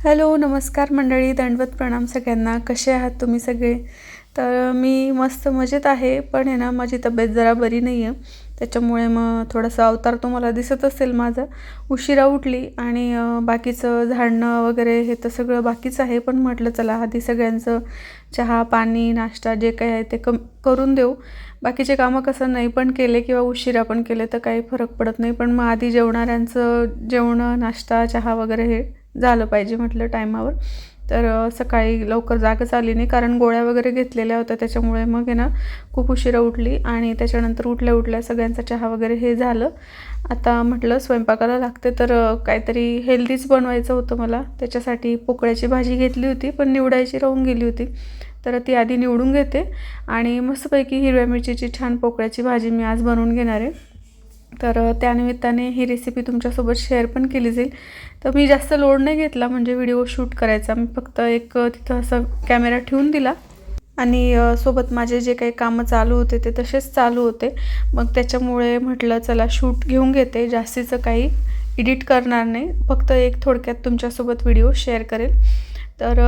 Hello नमस्कार मंडळी दंडवत प्रणाम सगळ्यांना. कसे आहात तुम्ही सगळे? तर मी मस्त मजेत आहे पण आहे ना माझी तब्येत जरा बरी नाही आहे त्याच्यामुळे मग थोडासा अवतार तुम्हाला दिसत असेल माझा. उशिरा उठली आणि बाकीचं झाडणं वगैरे हे तर सगळं बाकीच आहे पण म्हटलं चला आधी सगळ्यांचं चहा पाणी नाश्ता जे काही आहे ते कम करून देऊ. बाकीचे कामं कसं नाही पण केले किंवा उशिरा पण केले तर काही फरक पडत नाही पण मग आधी जेवणाऱ्यांचं जेवणं नाश्ता चहा वगैरे हे झालं पाहिजे म्हटलं टायमावर. तर सकाळी लवकर जागच आली नाही कारण गोळ्या वगैरे घेतलेल्या होत्या. त्याच्यामुळे मग आहे ना खूप उशिरा उठली आणि त्याच्यानंतर उठल्या उठल्या सगळ्यांचा चहा वगैरे हे झालं. आता म्हटलं स्वयंपाकाला लागते तर काहीतरी हेल्दीच बनवायचं होतं मला. त्याच्यासाठी पोकळ्याची भाजी घेतली होती पण निवडायची राहून गेली होती. तर ती आधी निवडून घेते. आणि मस्तपैकी हिरव्या मिरचीची छान पोकळ्याची भाजी मी आज बनवून घेणार आहे. तर त्यानिमित्ताने ही रेसिपी तुमच्यासोबत शेअर पण केली जाईल. तर मी जास्त लोड नाही घेतला म्हणजे व्हिडिओ शूट करायचा. मी फक्त एक तिथं असं कॅमेरा ठेवून दिला. आणि सोबत माझे जे काही कामं चालू होते ते तसेच चालू होते. मग त्याच्यामुळे म्हटलं चला शूट घेऊन घेते. जास्तीचं काही एडिट करणार नाही. फक्त एक थोडक्यात तुमच्यासोबत व्हिडिओ शेअर करेल. तर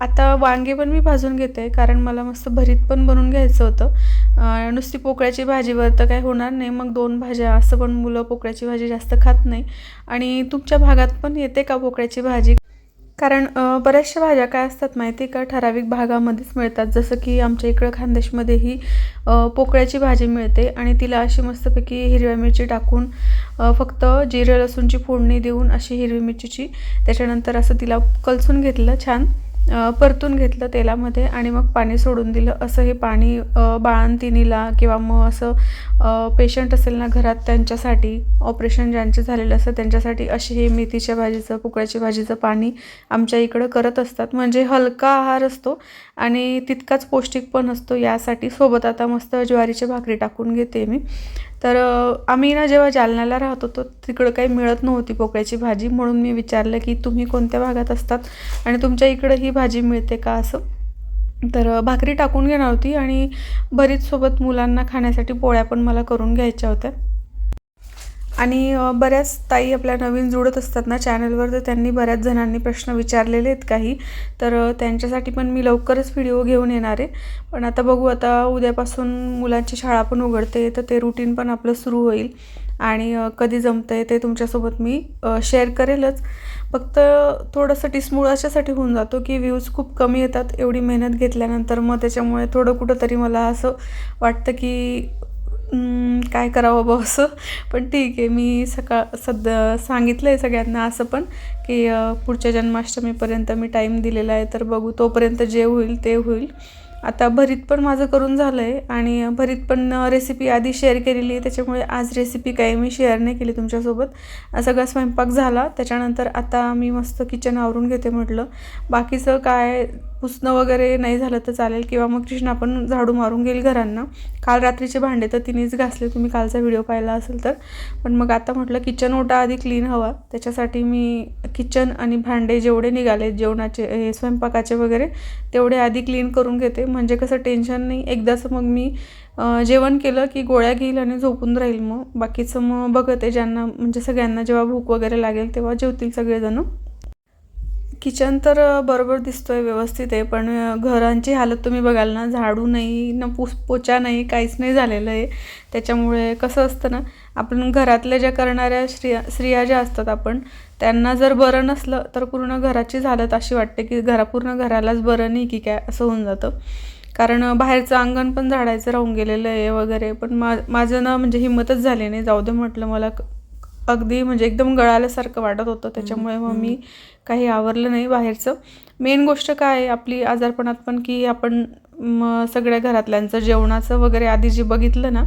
आता वांगे पण मी भाजून घेते कारण मला मस्त भरीत पण बनवून घ्यायचं होतं. नुसती पोकळ्याची भाजीवर तर काही होणार नाही मग दोन भाज्या असं पण मुलं पोकळ्याची भाजी जास्त खात नाही. आणि तुमच्या भागात पण येते का पोकळ्याची भाजी? कारण बऱ्याचशा भाज्या काय असतात माहिती आहे का? ठराविक भागामध्येच मिळतात. जसं की आमच्या इकडं खानदेशमध्येही पोकळ्याची भाजी मिळते आणि तिला अशी मस्तपैकी हिरव्या मिरची टाकून फक्त जिरे लसूणची फोडणी देऊन अशी हिरवी मिरचीची त्याच्यानंतर असं तिला कलसून घेतलं छान. परतून घेतलं तेलामध्ये आणि मग पाणी सोडून दिलं. असं हे पाणी अ, बाळंतिणीला किंवा मग असं पेशंट असेल ना घरात त्यांच्यासाठी ऑपरेशन ज्यांचे झालेलं असतं त्यांच्यासाठी असे हे मेथीच्या भाजीचं पोकळ्याच्या भाजीचं पाणी आमच्या इकडं करत असतात. म्हणजे हलका आहार असतो आणि तितकाच पौष्टिक पण असतो यासाठी सोबत आता मस्त ज्वारीची भाकरी टाकून घेते मी. तर आम्ही ना जेव्हा जालन्याला राहत होतो तिकडं काही मिळत नव्हती पोकळ्याची भाजी. म्हणून मी विचारलं की तुम्ही कोणत्या भागात असतात आणि तुमच्या इकडं ही भाजी मिळते का? असं. तर भाकरी टाकून घेणार होती आणि बरीच सोबत मुलांना खाण्यासाठी पोळ्या पण मला करून घ्यायच्या होत्या. आणि बऱ्याच ताई आपल्या नवीन जुळत असतात ना चॅनलवर तर त्यांनी बऱ्याच जणांनी प्रश्न विचारलेले आहेत काही. तर त्यांच्यासाठी पण मी लवकरच व्हिडिओ घेऊन येणार आहे. पण आता बघू आता उद्यापासून मुलांची शाळा पण उघडते तर ते रुटीन पण आपलं सुरू होईल. आणि कधी जमतं आहे ते तुमच्यासोबत मी शेअर करेलच. फक्त थोडंसं टिसमूळ अशासाठी होऊन जातो की व्ह्यूज खूप कमी येतात एवढी मेहनत घेतल्यानंतर मग त्याच्यामुळे थोडं कुठंतरी मला असं वाटतं की काय करावं बा असं? पण ठीक आहे मी सकाळ सध्या सांगितलं आहे सगळ्यांना असं पण की पुढच्या जन्माष्टमीपर्यंत मी टाईम दिलेला आहे तर बघू तोपर्यंत जे होईल ते होईल. आता भरीत पण माझं करून झालं आहे आणि भरीत पण रेसिपी आधी शेअर केलेली आहे त्याच्यामुळे आज रेसिपी काही मी शेअर नाही केली तुमच्यासोबत. सगळा स्वयंपाक झाला त्याच्यानंतर आता मी मस्त किचन आवरून घेते म्हटलं. बाकीचं काय पुसणं वगैरे नाही झालं तर चालेल. किंवा मग कृष्णा पण झाडू मारून घेईल घरांना. काल रात्रीचे भांडे तर तिनेच घासले. तुम्ही कालचा व्हिडिओ पाहिला असेल तर. पण मग आता म्हटलं किचन ओटा आधी क्लीन हवा. त्याच्यासाठी मी किचन आणि भांडे जेवढे निघाले जेवणाचे हे स्वयंपाकाचे वगैरे तेवढे आधी क्लीन करून घेते. म्हणजे कसं टेन्शन नाही. एकदाच मग मी जेवण केलं की गोळ्या घेईल आणि झोपून राहील मग. बाकीचं मग बघते ज्यांना म्हणजे सगळ्यांना जेव्हा भूक वगैरे लागेल तेव्हा जेवतील सगळेजण. किचन तर बरोबर बरोबर दिसतोय व्यवस्थित आहे पण घरांची हालत तुम्ही बघाल ना झाडू नाही न पुस पोचा नाही काहीच नाही झालेलं आहे. त्याच्यामुळे कसं असतं ना आपण घरातल्या ज्या करणाऱ्या स्त्रिया स्त्रिया ज्या असतात आपण त्यांना जर बरं नसलं तर पूर्ण घराचीच हालत अशी वाटते की घरा पूर्ण घरालाच बरं नाही की काय असं होऊन जातं. कारण बाहेरचं अंगण पण झाडायचं राहून गेलेलं आहे वगैरे पण मा माझं ना म्हणजे हिंमतच झाली नाही. जाऊ दे म्हटलं मला अगदी म्हणजे एकदम गळाल्यासारखं वाटत होतं. त्याच्यामुळे मग मी काही आवरलं नाही बाहेरचं. मेन गोष्ट काय आहे आपली आजारपणात पण की आपण म सगळ्या घरातल्यांचं जेवणाचं वगैरे आधी जे बघितलं ना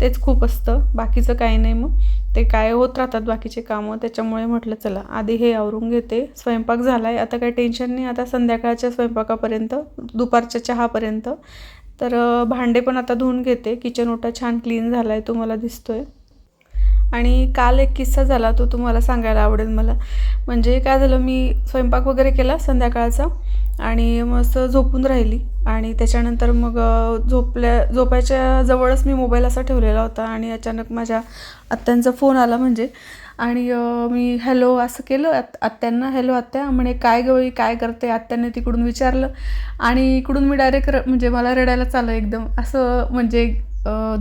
तेच खूप असतं. बाकीचं काही नाही मग. ते काय होत राहतात बाकीचे कामं. त्याच्यामुळे म्हटलं चला आधी हे आवरून घेते. स्वयंपाक झाला आहे आता काही टेन्शन नाही. आता संध्याकाळच्या स्वयंपाकापर्यंत दुपारच्या चहापर्यंत. तर भांडे पण आता धुवून घेते. किचन ओटा छान क्लीन झाला आहे तुम्हाला दिसतोय. आणि काल एक किस्सा झाला तो तुम्हाला सांगायला आवडेल मला. म्हणजे काय झालं मी स्वयंपाक वगैरे केला संध्याकाळचा आणि मस्त झोपून राहिली. आणि त्याच्यानंतर मग झोपल्या झोपायच्या जवळच मी मोबाईल असा ठेवलेला होता आणि अचानक माझ्या आत्यांचा फोन आला म्हणजे. आणि मी हॅलो असं केलं आत आत्यांना हॅलो आत्या म्हणे काय गवळी काय करते? आत्याने तिकडून विचारलं आणि इकडून मी डायरेक्ट र म्हणजे मला रडायला चाललं एकदम. असं म्हणजे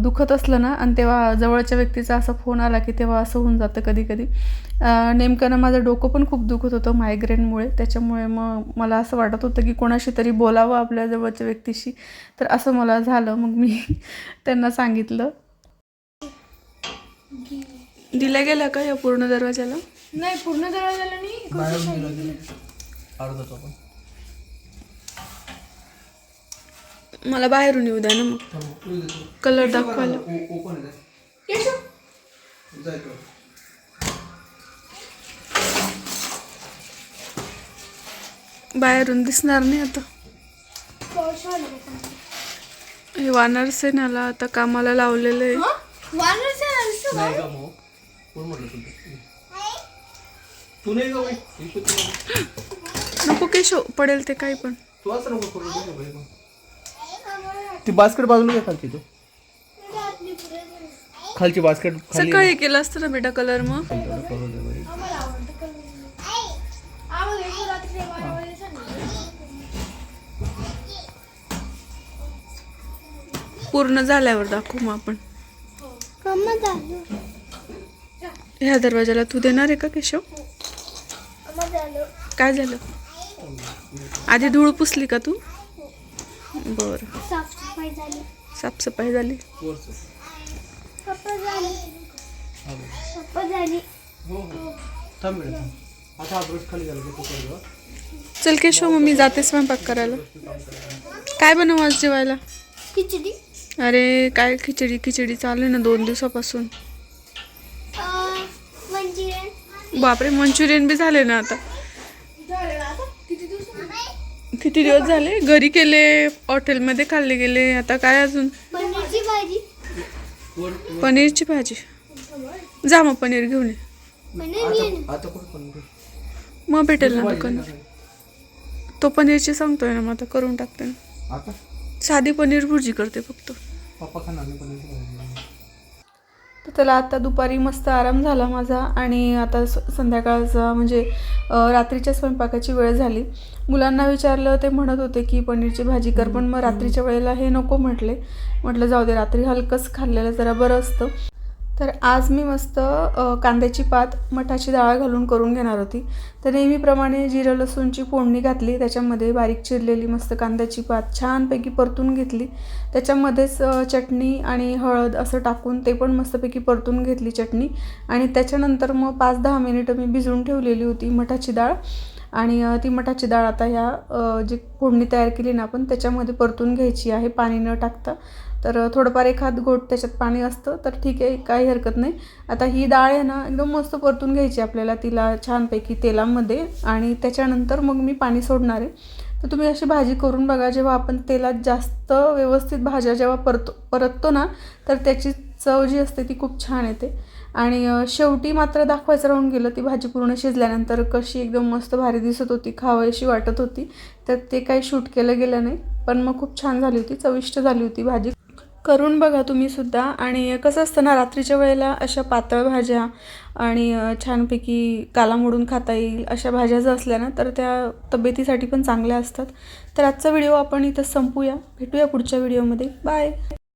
दुखत असलं ना आणि तेव्हा जवळच्या व्यक्तीचा असा फोन आला की तेव्हा असं होऊन जातं कधी कधी नेमकं ना माझं डोकं पण खूप दुखत होतं मायग्रेनमुळे त्याच्यामुळे मग मला असं वाटत होतं की कोणाशी तरी बोलावं आपल्या जवळच्या व्यक्तीशी. तर असं मला झालं. मग मी त्यांना सांगितलं. दिल्या गेला का या पूर्ण दरवाजाला नाही पूर्ण दरवाजाला नाही बाहेरून गेला गेला अर्धा तो पण मला बाहेरून येऊ द्या ना मग. कलर दाखवायला. बाहेरून दिसणार नाही आता. हे वानर सेनाला आता कामाला लावलेलं आहे. नको केशव पडेल ते काही पण. तू बास्केट बाजूला घे खालची तू. खालची बास्केट खाली सकाळी केलं असतं ना बेटा कलर मग? करू दे बाई. पूर्ण झाल्यावर दाखवू मग आपण. ह्या दरवाजाला तू देणार आहे का केशव? काय झालं? आधी धूळ पुसली का तू? बर. साफसफाई झाली. साफसफाई झाली. हा हो. चल केशव मग मी जाते स्वयंपाक करायला. काय बनवू आज जेवायला? खिचडी. अरे काय खिचडी? खिचडी चालू आहे ना दोन दिवसापासून. मंचुरियन. बापरे मंचुरियन बी झाले ना आता. किती दिवस झाले? घरी केले हॉटेलमध्ये खाल्ले गेले आता काय अजून? पनीरची भाजी. पनीरची भाजी. जा मग पनीर घेऊन ये. मग भेटेल ना नाही तो पनीरची सांगतोय ना मग आता करून टाकते ना. साधी पनीर भुर्जी करते फक्त. तर त्याला आता दुपारी मस्त आराम झाला माझा आणि आता स- संध्याकाळचा म्हणजे रात्रीच्या स्वयंपाकाची वेळ झाली. मुलांना विचारलं ते म्हणत होते की पनीरची भाजी कर पण मग रात्रीच्या वेळेला हे नको म्हटले. म्हटलं जाऊ दे रात्री हलकंच खाल्लेलं जरा बरं असतं. तर आज मी मस्त कांद्याची पात मठाची डाळ घालून करून घेणार होती. तर नेहमीप्रमाणे जिरं लसूणची फोडणी घातली. त्याच्यामध्ये बारीक चिरलेली मस्त कांद्याची पात छानपैकी परतून घेतली. त्याच्यामध्येच चटणी आणि हळद असं टाकून ते पण मस्तपैकी परतून घेतली चटणी. आणि त्याच्यानंतर मग पाच दहा मिनिटं मी भिजवून ठेवलेली होती मठाची डाळ. आणि ती मठाची डाळ आता ह्या जी फोडणी तयार केली ना आपण त्याच्यामध्ये परतून घ्यायची आहे पाणी न टाकता. तर थोडंफार एखाद गोट त्याच्यात पाणी असतं तर ठीक आहे काही हरकत नाही. आता ही डाळ आहे ना एकदम मस्त परतून घ्यायची आपल्याला तिला छानपैकी तेलामध्ये आणि त्याच्यानंतर मग मी पाणी सोडणार आहे. तर तुम्ही अशी भाजी करून बघा जेव्हा आपण तेलात जास्त व्यवस्थित भाज्या जेव्हा परतो परततो ना तर त्याची चव जी असते ती खूप छान येते. आणि शेवटी मात्र दाखवायचं राहून गेलं ती भाजी पूर्ण शिजल्यानंतर कशी एकदम मस्त भारी दिसत होती खावायशी वाटत होती तर ते काही शूट केलं गेलं नाही. पण मग खूप छान झाली होती चविष्ट झाली होती भाजी. करून बघा तुम्हीसुद्धा आणि कसं असतं ना रात्रीच्या वेळेला अशा पातळ भाज्या आणि छानपैकी काला मोडून खाता येईल अशा भाज्या जर असल्या ना तर त्या तब्येतीसाठी पण चांगल्या असतात. तर आजचा व्हिडिओ आपण इथं संपूया. भेटूया पुढच्या व्हिडिओमध्ये. बाय!